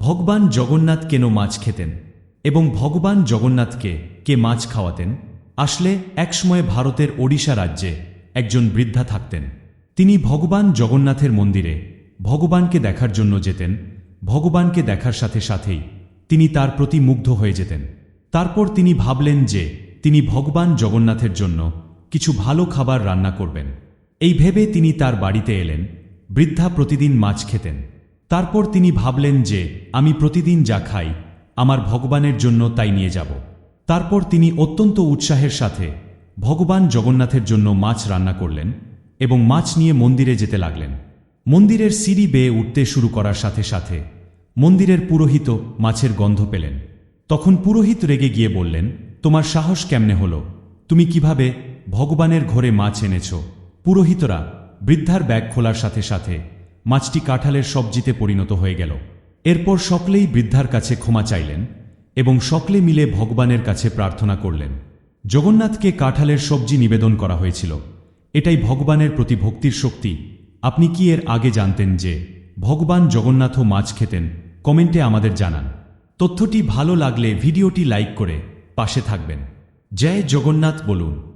ভগবান জগন্নাথ কেন মাছ খেতেন এবং ভগবান জগন্নাথকে কে মাছ খাওয়াতেন, আসলে একসময় ভারতের ওড়িশা রাজ্যে একজন বৃদ্ধা থাকতেন। তিনি ভগবান জগন্নাথের মন্দিরে ভগবানকে দেখার জন্য যেতেন, ভগবানকে দেখার সাথে সাথেই তিনি তার প্রতি মুগ্ধ হয়ে যেতেন। তারপর তিনি ভাবলেন যে তিনি ভগবান জগন্নাথের জন্য কিছু ভালো খাবার রান্না করবেন। এই ভেবে তিনি তার বাড়িতে এলেন, বৃদ্ধা প্রতিদিন মাছ খেতেন। তারপর তিনি ভাবলেন যে, আমি প্রতিদিন যা খাই, আমার ভগবানের জন্য তাই নিয়ে যাব। তারপর তিনি অত্যন্ত উৎসাহের সাথে ভগবান জগন্নাথের জন্য মাছ রান্না করলেন এবং মাছ নিয়ে মন্দিরে যেতে লাগলেন। মন্দিরের সিঁড়ি বেয়ে উঠতে শুরু করার সাথে সাথে মন্দিরের পুরোহিত মাছের গন্ধ পেলেন। তখন পুরোহিত রেগে গিয়ে বললেন, তোমার সাহস কেমনে হল? তুমি কীভাবে ভগবানের ঘরে মাছ এনেছ? পুরোহিতরা বৃদ্ধার ব্যাগ খোলার সাথে সাথে মাছটি কাঁঠালের সবজিতে পরিণত হয়ে গেল। এরপর সকলেই বৃদ্ধার কাছে ক্ষমা চাইলেন এবং সকলে মিলে ভগবানের কাছে প্রার্থনা করলেন। জগন্নাথকে কাঁঠালের সবজি নিবেদন করা হয়েছিল। এটাই ভগবানের প্রতি ভক্তির শক্তি। আপনি কি এর আগে জানতেন যে ভগবান জগন্নাথও মাছ খেতেন? কমেন্টে আমাদের জানান। তথ্যটি ভালো লাগলে ভিডিওটি লাইক করে পাশে থাকবেন। জয় জগন্নাথ বলুন।